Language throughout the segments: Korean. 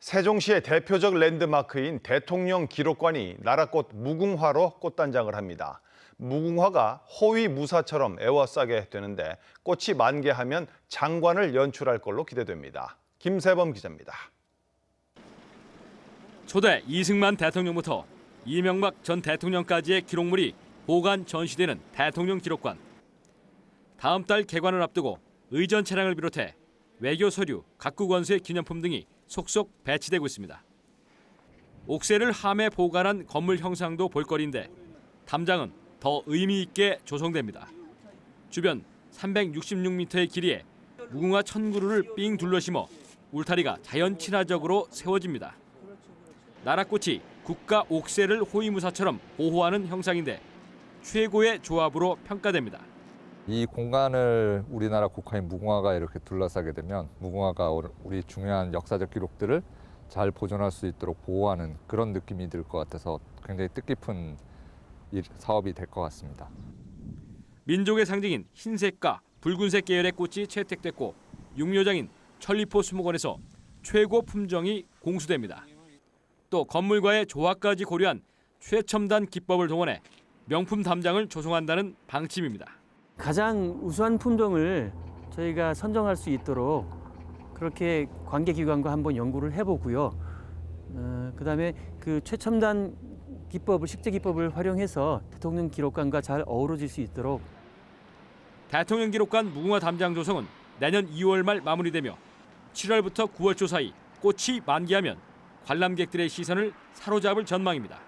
세종시의 대표적 랜드마크인 대통령 기록관이 나라꽃 무궁화로 꽃단장을 합니다. 무궁화가 호위 무사처럼 에워싸게 되는데 꽃이 만개하면 장관을 연출할 걸로 기대됩니다. 김세범 기자입니다. 초대 이승만 대통령부터 이명박 전 대통령까지의 기록물이 보관 전시되는 대통령 기록관. 다음 달 개관을 앞두고 의전 차량을 비롯해 외교 서류, 각국 원수의 기념품 등이 속속 배치되고 있습니다. 옥새를 함에 보관한 건물 형상도 볼거리인데 담장은 더 의미 있게 조성됩니다. 주변 366m의 길이에 무궁화 천 그루를 삥 둘러 심어 울타리가 자연 친화적으로 세워집니다. 나라꽃이 국가 옥새를 호위무사처럼 보호하는 형상인데 최고의 조합으로 평가됩니다. 이 공간을 우리나라 국화인 무궁화가 이렇게 둘러싸게 되면 무궁화가 우리 중요한 역사적 기록들을 잘 보존할 수 있도록 보호하는 그런 느낌이 들 것 같아서 굉장히 뜻깊은 일, 사업이 될 것 같습니다. 민족의 상징인 흰색과 붉은색 계열의 꽃이 채택됐고 육묘장인 천리포 수목원에서 최고 품종이 공수됩니다. 또 건물과의 조화까지 고려한 최첨단 기법을 동원해 명품 담장을 조성한다는 방침입니다. 가장 우수한 품종을 저희가 선정할 수 있도록 그렇게 관계기관과 한번 연구를 해보고요. 어, 그다음에 그 최첨단 기법을 식재 기법을 활용해서 대통령 기록관과 잘 어우러질 수 있도록 대통령 기록관 무궁화 담장 조성은 내년 2월 말 마무리되며 7월부터 9월 초 사이 꽃이 만개하면 관람객들의 시선을 사로잡을 전망입니다.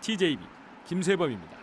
TJB 김세범입니다.